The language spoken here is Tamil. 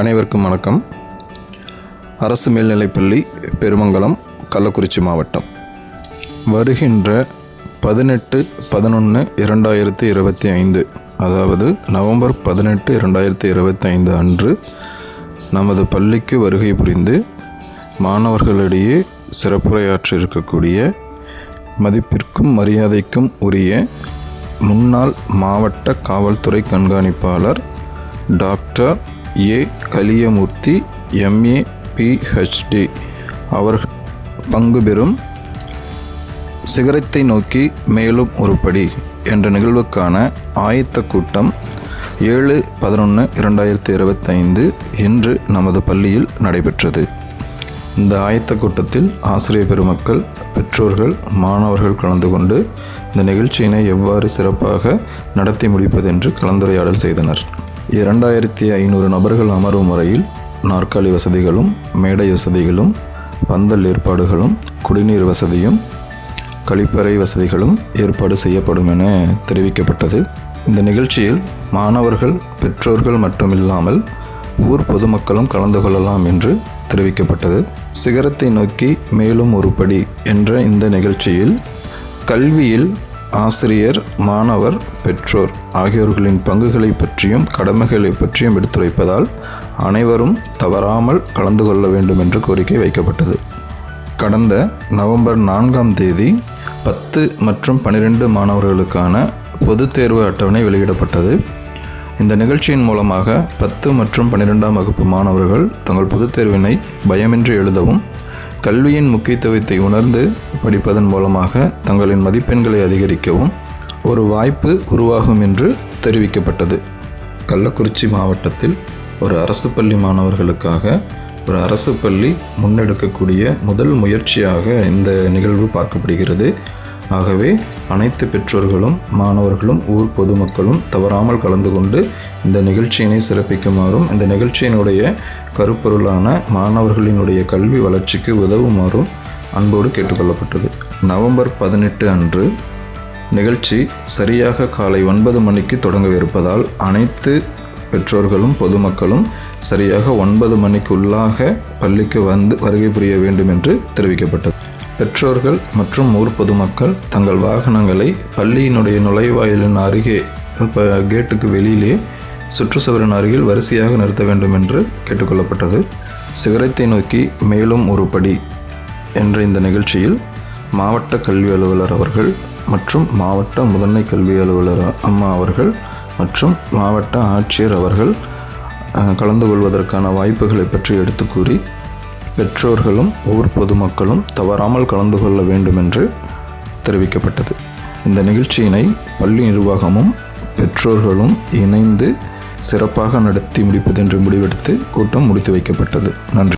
அனைவருக்கும் வணக்கம். அரசு மேல்நிலைப்பள்ளி பெருமங்கலம் கள்ளக்குறிச்சி மாவட்டம். வருகின்ற பதினெட்டு பதினொன்று இரண்டாயிரத்தி இருபத்தி ஐந்து அதாவது நவம்பர் பதினெட்டு இரண்டாயிரத்தி இருபத்தி ஐந்து அன்று நமது பள்ளிக்கு வருகை புரிந்து மாணவர்களிடையே சிறப்புரையாற்றிருக்கக்கூடிய மதிப்பிற்கும் மரியாதைக்கும் உரிய முன்னாள் மாவட்ட காவல்துறை கண்காணிப்பாளர் doctor A. Kaliyamurthy MA PhD அவர்கள் பங்கு பெறும் சிகரத்தை நோக்கி மேலும் ஒரு படி என்ற நிகழ்வுக்கான ஆயத்த கூட்டம் ஏழு பதினொன்று இரண்டாயிரத்தி இருபத்தைந்து இன்று நமது பள்ளியில் நடைபெற்றது. இந்த ஆயத்த கூட்டத்தில் ஆசிரியர் பெருமக்கள் பெற்றோர்கள் மாணவர்கள் கலந்து கொண்டு இந்த நிகழ்ச்சியினை எவ்வாறு சிறப்பாக நடத்தி முடிப்பது என்று கலந்துரையாடல் செய்தனர். இரண்டாயிரத்தி ஐநூறு நபர்கள் அமரும் முறையில் நாற்காலி வசதிகளும் மேடை வசதிகளும் பந்தல் ஏற்பாடுகளும் குடிநீர் வசதியும் கழிப்பறை வசதிகளும் ஏற்பாடு செய்யப்படும் என தெரிவிக்கப்பட்டது. இந்த நிகழ்ச்சியில் மாணவர்கள் பெற்றோர்கள் மட்டுமில்லாமல் ஊர் பொதுமக்களும் கலந்து கொள்ளலாம் என்று தெரிவிக்கப்பட்டது. சிகரத்தை நோக்கி மேலும் ஒரு படி என்ற இந்த நிகழ்ச்சியில் கல்வியில் ஆசிரியர் மாணவர் பெற்றோர் ஆகியோர்களின் பங்குகளை பற்றியும் கடமைகளை பற்றியும் எடுத்துரைப்பதால் அனைவரும் தவறாமல் கலந்து கொள்ள வேண்டும் என்று கோரிக்கை வைக்கப்பட்டது. கடந்த நவம்பர் நான்காம் தேதி பத்து மற்றும் பன்னிரெண்டு மாணவர்களுக்கான பொதுத் தேர்வு அட்டவணை வெளியிடப்பட்டது. இந்த நிகழ்ச்சியின் மூலமாக பத்து மற்றும் பன்னிரெண்டாம் வகுப்பு மாணவர்கள் தங்கள் பொதுத் தேர்வினை பயமின்றி எழுதவும் கல்வியின் முக்கியத்துவத்தை உணர்ந்து படிப்பதன் மூலமாக தங்களின் மதிப்பெண்களை அதிகரிக்கவும் ஒரு வாய்ப்பு உருவாகும் என்று தெரிவிக்கப்பட்டது. கள்ளக்குறிச்சி மாவட்டத்தில் ஒரு அரசு பள்ளி மாணவர்களுக்காக ஒரு அரசு பள்ளி முன்னெடுக்கக்கூடிய முதல் முயற்சியாக இந்த நிகழ்வு பார்க்கப்படுகிறது. ஆகவே அனைத்து பெற்றோர்களும் மாணவர்களும் ஊர் பொதுமக்களும் தவறாமல் கலந்து கொண்டு இந்த நிகழ்ச்சியினை சிறப்பிக்குமாறும் இந்த நிகழ்ச்சியினுடைய கருப்பொருளான மாணவர்களினுடைய கல்வி வளர்ச்சிக்கு உதவுமாறும் அன்போடு கேட்டுக்கொள்ளப்பட்டது. நவம்பர் பதினெட்டு அன்று நிகழ்ச்சி சரியாக காலை ஒன்பது மணிக்கு தொடங்கவிருப்பதால் அனைத்து பெற்றோர்களும் பொதுமக்களும் சரியாக ஒன்பது மணிக்குள்ளாக பள்ளிக்கு வந்து வருகை புரிய வேண்டும் என்று தெரிவிக்கப்பட்டது. பெற்றோர்கள் மற்றும் ஊர் பொதுமக்கள் தங்கள் வாகனங்களை பள்ளியினுடைய நுழைவாயிலின் அருகே கேட்டுக்கு வெளியிலே சுற்றுச்சுவரின் அருகில் வரிசையாக நிறுத்த வேண்டும் என்று கேட்டுக்கொள்ளப்பட்டது. சிகரத்தை நோக்கி மேலும் ஒரு படி என்ற இந்த நிகழ்ச்சியில் மாவட்ட கல்வி அலுவலர் அவர்கள் மற்றும் மாவட்ட முதன்மை கல்வி அலுவலர் அம்மா அவர்கள் மற்றும் மாவட்ட ஆட்சியர் அவர்கள் கலந்து கொள்வதற்கான வாய்ப்புகளை பற்றி எடுத்து கூறி பெற்றோர்களும் ஊர் பொதுமக்களும் தவறாமல் கலந்து கொள்ள வேண்டும் என்று தெரிவிக்கப்பட்டது. இந்த நிகழ்ச்சியினை பள்ளி நிர்வாகமும் பெற்றோர்களும் இணைந்து சிறப்பாக நடத்தி முடிப்பதென்று முடிவெடுத்து கூட்டம் முடித்து வைக்கப்பட்டது. நன்றி.